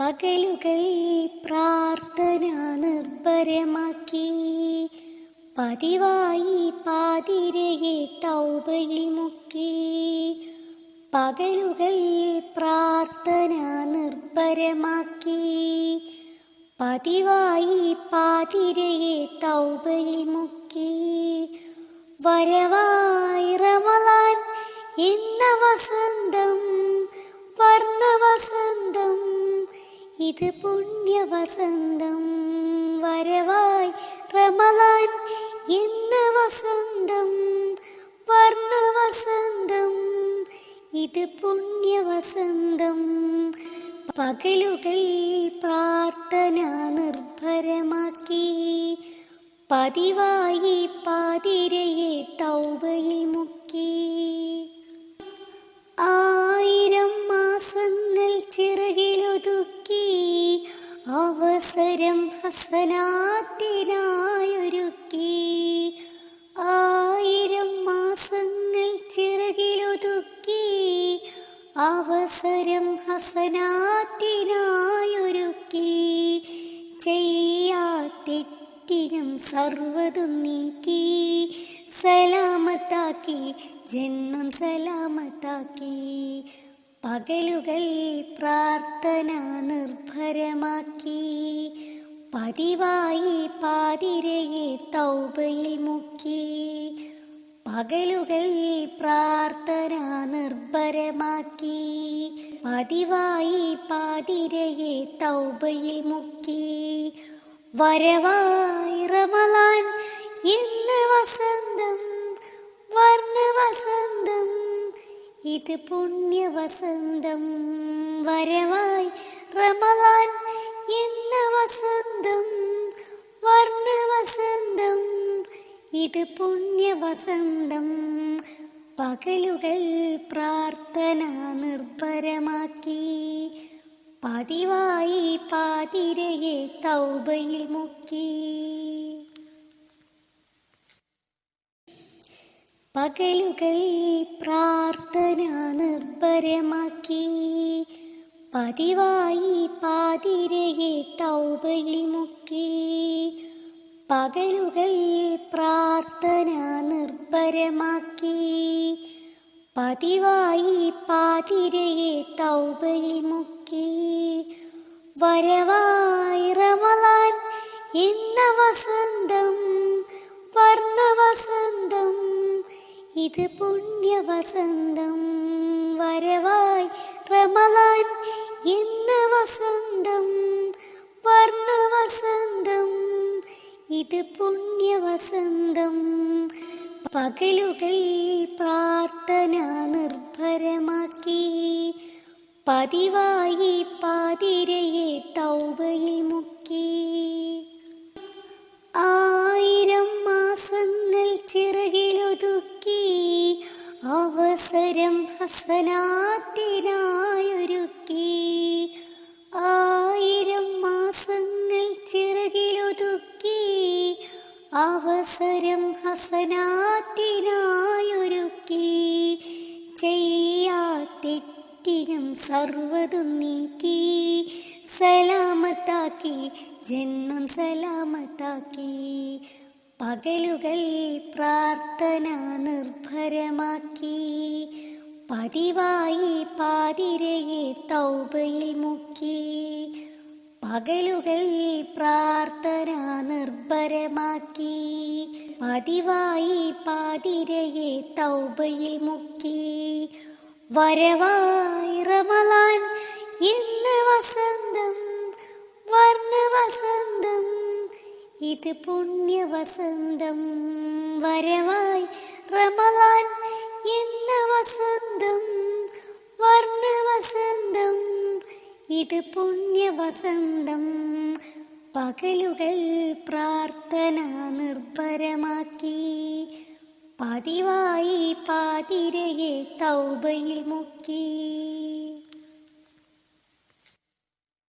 പകലുകൾ പ്രാർത്ഥന നിർഭരമാക്കി. പതിവായി പാതിരയെ തൗബയിൽ മുക്കി. പകലുകൾ പ്രാർത്ഥന നിർഭരമാക്കി. പതിവായി പാതിരയെ തൗബയിൽ മുക്കി. വരവായി റമലാൻ എന്ന വസന്തം വർണവസന്തം ഇത് പുണ്യവസന്തം. വരവായി റമലാൻ എന്ന വസന്തം. വർണവസന്തം. ഇത് പുണ്യവസന്തം. പകലുകൾ പ്രാർത്ഥന നിർഭരമാക്കി. പതിവായി പാതിരയെ തൗബയിൽ അവസരം ഹസനാത്തിനായൊരുക്കി. ആയിരം മാസങ്ങൾ ചിറകിലൊതുക്കി. അവസരം ഹസനാത്തിനായൊരുക്കി. ചെയ്യാത്തെറ്റിനും സർവതും നീക്കി. സലാമത്താക്കി ജന്മം സലാമത്താക്കി. പകലുകൾ പ്രാർത്ഥന നിർഭരമാക്കി. പതിവായി പാതിരയെ തൗബയിൽ മുക്കി. പകലുകൾ പ്രാർത്ഥന നിർഭരമാക്കി. പതിവായി പാതിരയെ തൗബയിൽ മുക്കി. വരവായി റമലാൻ ഇന്ന് വസന്തം വർണ വസന്തം ഇത് പുണ്യ വസന്തം. വരവായി റമലാൻ എന്ന വസന്തം. വർണവസന്തം ഇത് പുണ്യ വസന്തം പകലുകൾ പ്രാർത്ഥന നിർഭരമാക്കി. പതിവായി പാതിരയെ തൗബയിൽ മുക്കി. പകലുകൾ പ്രാർത്ഥന നിർഭരമാക്കി. പതിവായി പാതിരയെ തൗബയിൽ മുക്കി. പകലുകൾ പ്രാർത്ഥന നിർഭരമാക്കി. പതിവായി പാതിരയെ തൗബയിൽ മുക്കി. വരവായി റമലാൻ എന്ന വസന്തം വർണവസന്തം ഇത് പുണ്യവസന്തം വരവായി റമലാൻ എന്ന വസന്തം വർണവസന്തം ഇത് പുണ്യവസന്തം പകലുകൾ പ്രാർത്ഥന നിർഭരമാക്കി. പതിവായി പാതിരയെ തൗബയിൽ മുക്കി. അവസരം ഹസനാത്തിനായൊരുക്കി ആയിരം മാസങ്ങൾ ചിറകിലൊതുക്കി അവസരം ഹസനാത്തിനായൊരുക്കി ചെയ്യാത്തെറ്റിനും സർവതും നീക്കി സലാമത്താക്കി ജന്മം സലാമത്താക്കി. പകലുകൾ പ്രാർത്ഥന നിർഭരമാക്കി. പതിവായി പാതിരയെ തൗബയിൽ മുക്കി. പകലുകൾ പ്രാർത്ഥന നിർഭരമാക്കി. പതിവായി പാതിരയെ തൗബയിൽ മുക്കി. വരവായി റമലാൻ എന്ന വസന്തം വർണവസന്തം ഇത് പുണ്യവസന്തം വരവായി റമലാൻ എന്ന വസന്തം വർണവസന്തം ഇത് പുണ്യവസന്തം. പകലുകൾ പ്രാർത്ഥന നിർഭരമാക്കി. പതിവായി പാതിരയെ തൗബയിൽ മുക്കി.